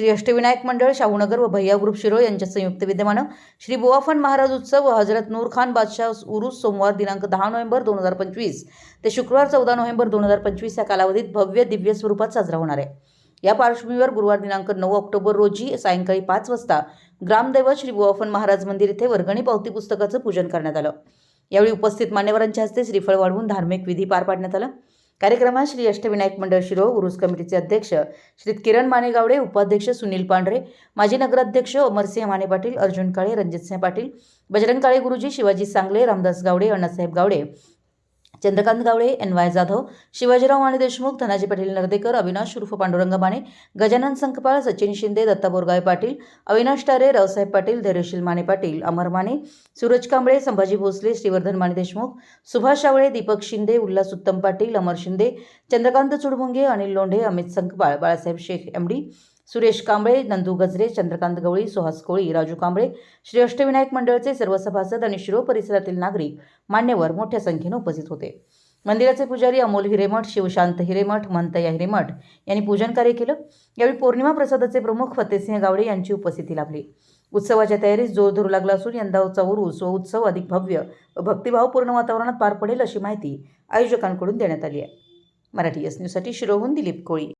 श्री अष्टविनायक मंडळ शाहूनगर व भैया ग्रुप शिरोळ यांच्या संयुक्त विद्यमानं श्री बुवाफन महाराज उत्सव व हजरत नूर खान बादशाह उरूस सोमवार दिनांक दहा नोव्हेंबर दोन हजार पंचवीस ते शुक्रवार चौदा नोव्हेंबर दोन हजार पंचवीस या कालावधीत भव्य दिव्य स्वरूपात साजरा होणार आहे. या पार्श्वभूमीवर गुरुवार दिनांक नऊ ऑक्टोबर रोजी सायंकाळी पाच वाजता ग्रामदैवत श्री बुवाफन महाराज मंदिर येथे वर्गणी पावती पुस्तकाचं पूजन करण्यात आलं. यावेळी उपस्थित मान्यवरांच्या हस्ते श्रीफळ वाढवून धार्मिक विधी पार पाडण्यात आला. कार्यक्रमात श्री अष्टविनायक मंडळ शिरोळ उरुस कमिटीचे अध्यक्ष श्री किरण माने गावडे उपाध्यक्ष सुनील पांढरे माजी नगराध्यक्ष अमरसिंह माने पाटील अर्जुन काळे रणजितसिंह पाटील बजरंग काळे गुरुजी शिवाजी सांगले रामदास गावडे अण्णासाहेब गावडे चंद्रकांत गावळे एन वाय जाधव शिवाजीराव माने देशमुख धनाजी पाटील नर्देकर अविनाश उर्फ पांडुरंग माने गजानन संकपाळ सचिन शिंदे दत्ता बोरगावे पाटील अविनाश टारे रावसाहेब पाटील धैर्यशील माने पाटील अमर माने सूरज कांबळे संभाजी भोसले श्रीवर्धन माने देशमुख सुभाष शावळे दीपक शिंदे उल्हास उत्तम पाटील अमर शिंदे चंद्रकांत चुडमुंगे अनिल लोंढे अमित संकपाळ बाळासाहेब शेख एम डी सुरेश कांबळे नंदू गजरे चंद्रकांत गवळी सुहास कोळी राजू कांबळे श्री अष्टविनायक मंडळचे सर्व सभासद आणि शिरो परिसरातील नागरिक मान्यवर मोठ्या संख्येने उपस्थित होते. मंदिराचे पुजारी अमोल हिरेमठ शिवशांत हिरेमठ मंतया हिरेमठ यांनी पूजन कार्य केलं. यावेळी पौर्णिमा प्रसादाचे प्रमुख फतेसिंह गावडे यांची उपस्थिती लाभली. उत्सवाच्या तयारीत जोर धरू लागला असून यंदाचा उरूस व उत्सव अधिक भव्य व भक्तिभावपूर्ण वातावरणात पार पडेल अशी माहिती आयोजकांकडून देण्यात आली आहे. मराठी एस न्यूजसाठी शिरोहून दिलीप कोळी.